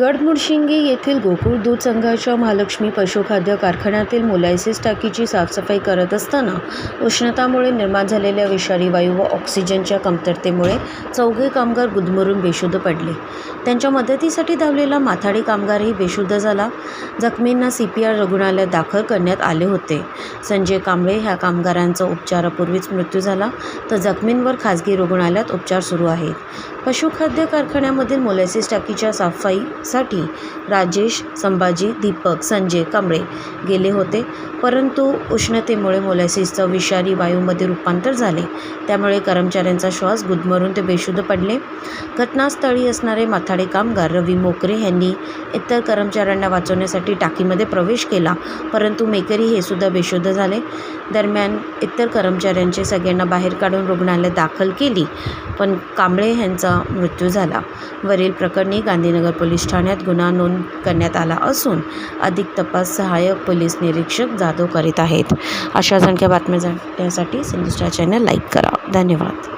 गडमुडशिंगी येथील गोकुळ दूध संघाच्या महालक्ष्मी पशुखाद्य कारखान्यातील मोलायसिस टाकीची साफसफाई करत असताना उष्णतामुळे निर्माण झालेल्या विषारी वायू व ऑक्सिजनच्या कमतरतेमुळे चौघे कामगार गुदमरून बेशुद्ध पडले. त्यांच्या मदतीसाठी धावलेला माथाडी कामगारही बेशुद्ध झाला. जखमींना सी पी आर रुग्णालयात दाखल करण्यात आले होते. संजय कांबळे ह्या कामगारांचा उपचारापूर्वीच मृत्यू झाला. तर जखमींवर खासगी रुग्णालयात उपचार सुरू आहेत. पशुखाद्य कारखान्यामधील मोलॅसिस टाकीच्या साठी राजेश संभाजी दीपक संजय कांबळे गेले होते. परंतु उष्णतेमुळे मोलॅसिसचं विषारी वायूमध्ये रूपांतर झाले. त्यामुळे कर्मचाऱ्यांचा श्वास गुदमरून ते बेशुद्ध पडले. घटनास्थळी असणारे माथाडे कामगार रवी मोकरे यांनी इतर कर्मचाऱ्यांना वाचवण्यासाठी टाकीमध्ये प्रवेश केला. परंतु मेकरी हे सुद्धा बेशुद्ध झाले. दरम्यान इतर कर्मचाऱ्यांचे सगळ्यांना बाहेर काढून रुग्णालयात दाखल केली. पण कांबळे यांचा मृत्यू झाला. वरील प्रकरणी गांधीनगर पोलीस ठाण्यात गुन्हा नोंद करण्यात आला असून अधिक तपास सहाय्यक पोलीस निरीक्षक जाधव करीत आहेत. अशा संख्या बातम्या जाण्यासाठी सिंधुस्टार चॅनल लाईक करा. धन्यवाद.